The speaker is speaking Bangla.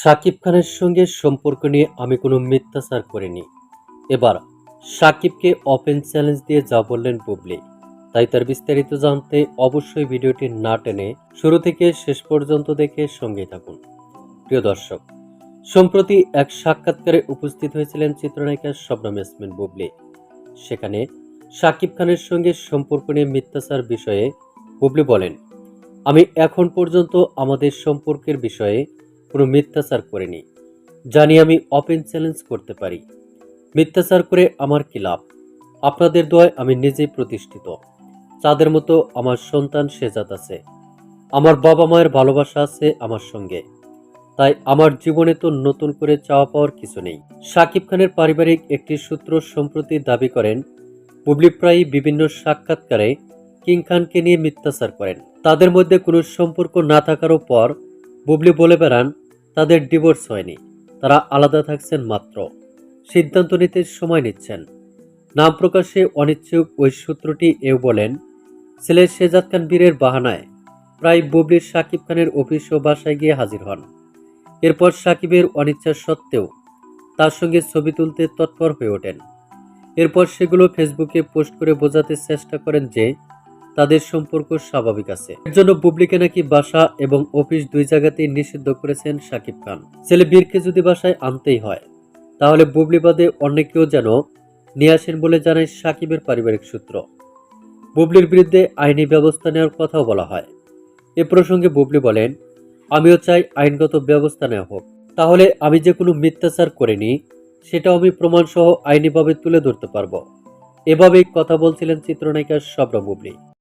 শাকিব খানের সঙ্গে সম্পর্ক নিয়ে আমি কোনো মিথ্যাচার করিনি। এবার শাকিবকে ওপেন চ্যালেঞ্জ দিয়ে যা বললেন বুবলি, তাই তার বিস্তারিত জানতে অবশ্যই ভিডিওটি না টেনে শুরু থেকে শেষ পর্যন্ত দেখে সঙ্গে থাকুন। প্রিয় দর্শক, সম্প্রতি এক সাক্ষাৎকারে উপস্থিত হয়েছিলেন চিত্রনায়িকা শবনম ইয়াসমিন বুবলি। সেখানে শাকিব খানের সঙ্গে সম্পর্ক নিয়ে মিথ্যাচার বিষয়ে বুবলি বলেন, আমি এখন পর্যন্ত আমাদের সম্পর্কের বিষয়ে কোনো মিথ্যাচার করিনি, জানি আমি ওপেন চ্যালেঞ্জ করতে পারি। মিথ্যাচার করে আমার কি লাভ? আপনাদের দোয়ায় আমি নিজেই প্রতিষ্ঠিত। চাঁদের মতো আমার সন্তান সেজাত আছে। আমার বাবা মায়ের ভালোবাসা আছে আমার সঙ্গে। তাই আমার জীবনে তো নতুন করে চাওয়া পাওয়ার কিছু নেই। শাকিব খানের পারিবারিক একটি সূত্র সম্প্রতি দাবি করেন, বুবলি প্রায়ই বিভিন্ন সাক্ষাৎকারে কিং খানকে নিয়ে মিথ্যাচার করেন। তাদের মধ্যে কোনো সম্পর্ক না থাকারও পর বুবলি বলে বেড়ান, তাদের ডিভোর্স হয়নি। তারা আলাদা থাকছেন মাত্র। সিদ্ধান্ত নিতে সময় নিচ্ছেন। নাম প্রকাশে অনিচ্ছুক ওই সূত্রটি এও বলেন, ছেলে শেজাদ খান বীরের বাহানায়। প্রায় বুবলির সাকিব খানের অফিস ও বাসায় গিয়ে হাজির হন। এরপর সাকিবের অনিচ্ছা সত্ত্বেও তার সঙ্গে ছবি তুলতে তৎপর হয়ে ওঠেন। এরপর সেগুলো ফেসবুকে পোস্ট করে বোঝাতে চেষ্টা করেন যে তাদের সম্পর্ক স্বাভাবিক আছে। এর জন্য বুবলিকে নাকি বাসা এবং অফিস দুই জায়গাতেই নিষিদ্ধ করেছেন সাকিব খান। ছেলে বীরকে যদি বাসায় আনতেই হয়, তাহলে বুবলি বাদে অন্য কেউ যেন নিয়ে আসেন বলে জানায় সাকিবের পারিবারিক সূত্র। বুবলির বিরুদ্ধে আইনি ব্যবস্থা নেওয়ার কথাও বলা হয়। এ প্রসঙ্গে বুবলি বলেন, আমিও চাই আইনগত ব্যবস্থা নেওয়া হোক। তাহলে আমি যে কোনো মিথ্যাচার করিনি, সেটাও আমি প্রমাণসহ আইনিভাবে তুলে ধরতে পারব। এভাবেই কথা বলছিলেন চিত্রনায়িকা শবনম বুবলি।